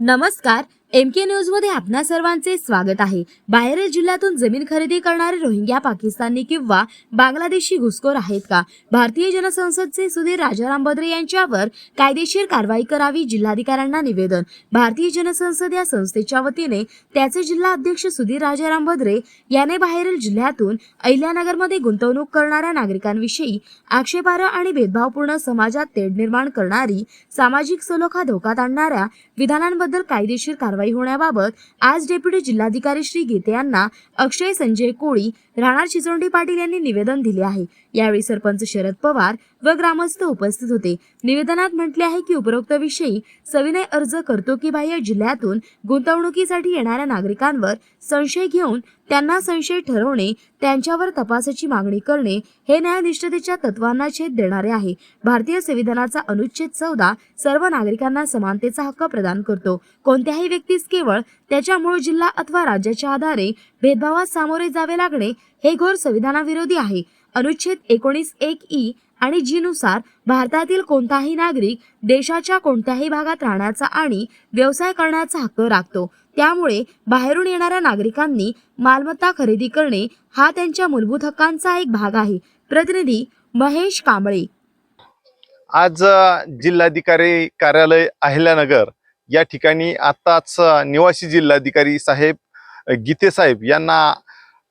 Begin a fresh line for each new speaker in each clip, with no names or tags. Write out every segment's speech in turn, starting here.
नमस्कार एम के न्यूजमध्ये आपणा सर्वांचे स्वागत आहे. बाहेरील जिल्ह्यातून जमीन खरेदी करणारे रोहिंग्या पाकिस्तानी किंवा बांगलादेशी घुसखोर आहेत का? भारतीय जनसंसदचे सुधीर राजाराम बद्रे यांच्यावर कायदेशीर कारवाई करावी जिल्हाधिकाऱ्यांना निवेदन. भारतीय जनसंसद या संस्थेच्या वतीने त्याचे जिल्हा अध्यक्ष सुधीर राजाराम बद्रे याने बाहेरील जिल्ह्यातून अहिल्यानगरमध्ये गुंतवणूक करणाऱ्या नागरिकांविषयी आक्षेपार्ह आणि भेदभावपूर्ण समाजात तेढ निर्माण करणारी सामाजिक सलोखा धोक्यात आणणाऱ्या विधानांबद्दल कायदेशीर कारवाई होण्याबाबत आज डेप्युटी जिल्हाधिकारी श्री गीते यांना अक्षय संजय कोळी राहणार चिचोंडी पाटील यांनी निवेदन दिले आहे. यावेळी सरपंच शरद पवार व ग्रामस्थ उपस्थित होते. निवेदनात म्हटले आहे की उपरोक्त विषयी सविनय अर्ज करतो की बाह्य जिल्ह्यातून गुंतवणुकीसाठी येणाऱ्या नागरिकांवर संशय घेऊन त्यांना संशय ठरवणे त्यांच्यावर तपासाची मागणी करणे हे न्यायनिष्ठतेच्या तत्वांना छेद देणारे आहे. भारतीय संविधानाचा अनुच्छेद चौदा सर्व नागरिकांना समानतेचा हक्क प्रदान करतो. कोणत्याही व्यक्तीस केवळ त्याच्या मूळ जिल्हा अथवा राज्याच्या आधारे भेदभावास सामोरे जावे लागणे हे घोर संविधानाविरोधी आहे. अनुच्छेद एकोणीस एक ई आणि जीनुसार भारतातील कोणताही नागरिक देशाच्या कोणत्याही भागात राहण्याचा आणि व्यवसाय करण्याचा हक्क राखतो. त्यामुळे बाहेरून येणाऱ्या नागरिकांनी मालमत्ता खरेदी करणे हा त्यांच्या मूलभूत हक्कांचा एक भाग आहे. प्रतिनिधी महेश कांबळे.
आज जिल्हाधिकारी कार्यालय अहिल्यानगर या ठिकाणी आताच निवासी जिल्हाधिकारी साहेब गीतेसाहेब गीते साहेब यांना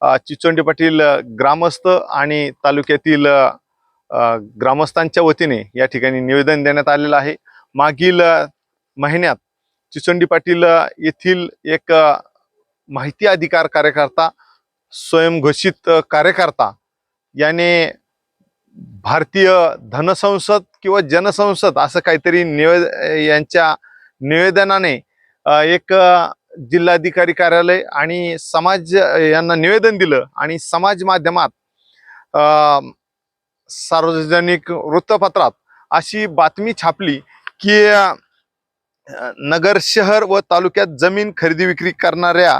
अ, चिचोंडी पाटील ग्रामस्थ आणि तालुक्यातील ग्रामस्थांच्या वतीने या ठिकाणी निवेदन देण्यात आलेलं आहे. मागील महिन्यात चिचंडी पाटील येथील एक माहिती अधिकार कार्यकर्ता स्वयंघोषित कार्यकर्ता याने भारतीय धनसंसद किंवा जनसंसद असं काहीतरी निवेद यांच्या निवेदनाने एक जिल्हाधिकारी कार्यालय आणि समाज यांना निवेदन दिलं आणि समाज माध्यमात सार्वजनिक वृत्तपत्रात अशी बातमी छापली की नगर शहर व तालुक्यात जमीन खरेदी विक्री करणाऱ्या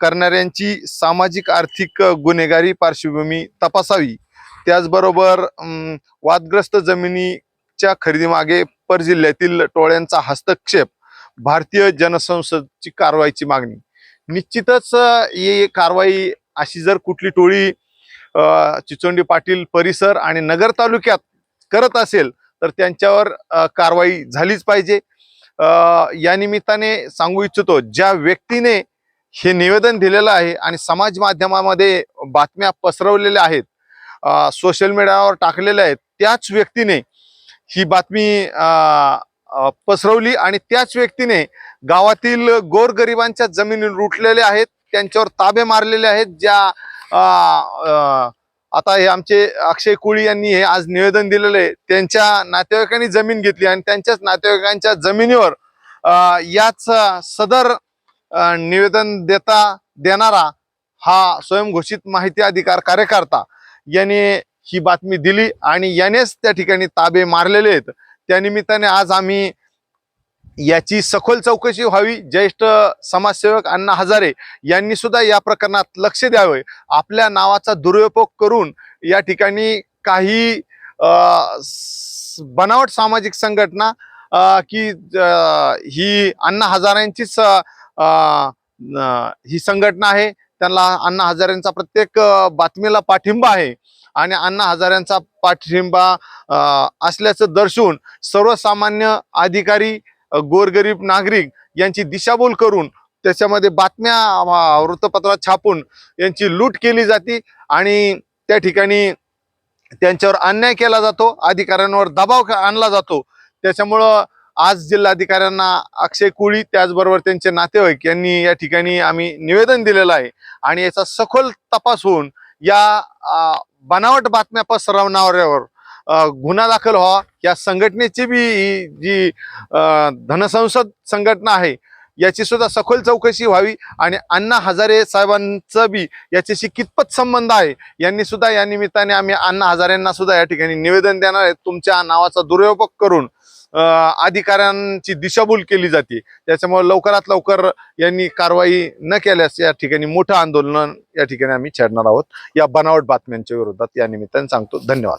करणाऱ्यांची सामाजिक आर्थिक गुन्हेगारी पार्श्वभूमी तपासावी. त्याचबरोबर वादग्रस्त जमिनीच्या खरेदीमागे परजिल्ह्यातील टोळ्यांचा हस्तक्षेप भारतीय जनसंसदची कारवाईची मागणी. निश्चितच ही कारवाई अशी जर कुठली टोळी चिचोंडी पाटील परिसर आणि नगर तालुक्यात करत असेल तर त्यांच्यावर कारवाई झालीच पाहिजे. या निमित्ताने सांगू इच्छितो ज्या व्यक्तीने हे निवेदन दिलेलं आहे आणि समाज माध्यमामध्ये बातम्या पसरवलेल्या आहेत सोशल मीडियावर टाकलेल्या आहेत त्याच व्यक्तीने ही बातमी पसरवली आणि त्याच व्यक्तीने गावातील गोरगरिबांच्या जमिनी लुटलेल्या आहेत त्यांच्यावर ताबे मारलेले आहेत ज्या आता हे आमचे अक्षय कोळी यांनी हे आज निवेदन दिलेलं आहे. त्यांच्या नातेवाईकांनी जमीन घेतली आणि त्यांच्याच नातेवाईकांच्या जमिनीवर याच सदर निवेदन देता देणारा हा स्वयंघोषित माहिती अधिकार कार्यकर्ता याने ही बातमी दिली आणि यानेच त्या ठिकाणी ताबे मारलेले आहेत. त्या निमित्ताने आज आम्ही याची सखोल चौकशी व्हावी. ज्येष्ठ समाजसेवक अण्णा हजारे यांनी सुद्धा या प्रकरणात लक्ष द्यावे. आपल्या नावाचा दुरुपयोग करून या ठिकाणी काही बनावट सामाजिक संघटना की ही अण्णा हजारेंचीच ही संघटना आहे. त्यांना अण्णा हजारेंचा प्रत्येक बातमीला पाठिंबा आहे. आणि अण्णा हजारेंचा पाठिंबा असल्याचं दर्शवून सर्वसामान्य अधिकारी गोरगरीब नागरिक यांची दिशाभूल करून त्याच्यामध्ये बातम्या वृत्तपत्रात छापून यांची लूट केली जाते आणि त्या ठिकाणी त्यांच्यावर अन्याय केला जातो अधिकाऱ्यांवर दबाव आणला जातो. त्याच्यामुळं आज जिल्हाधिकाऱ्यांना अक्षय कोळी त्याचबरोबर त्यांचे नातेवाईक यांनी या ठिकाणी आम्ही निवेदन दिलेलं आहे आणि याचा सखोल तपास होऊन या बनावट बातम्या पसरवणाऱ्यावर गुन्हा दाखल व्हा. या संघटनेची बी ही जी धनसंसद संघटना आहे याची सुद्धा सखोल चौकशी व्हावी आणि अण्णा हजारे साहेबांचं बी याच्याशी कितपत संबंध आहे यांनी सुद्धा या निमित्ताने आम्ही अण्णा हजारेंना सुद्धा या ठिकाणी निवेदन देणार आहे. तुमच्या नावाचा दुरुपयोग करून अधिकाऱ्यांची दिशाभूल केली जाते. त्याच्यामुळे लवकरात लवकर यांनी कारवाई न केल्यास या ठिकाणी मोठं आंदोलन या ठिकाणी आम्ही छेडणार आहोत. या बनावट बातम्यांच्या विरोधात या निमित्ताने सांगतो धन्यवाद.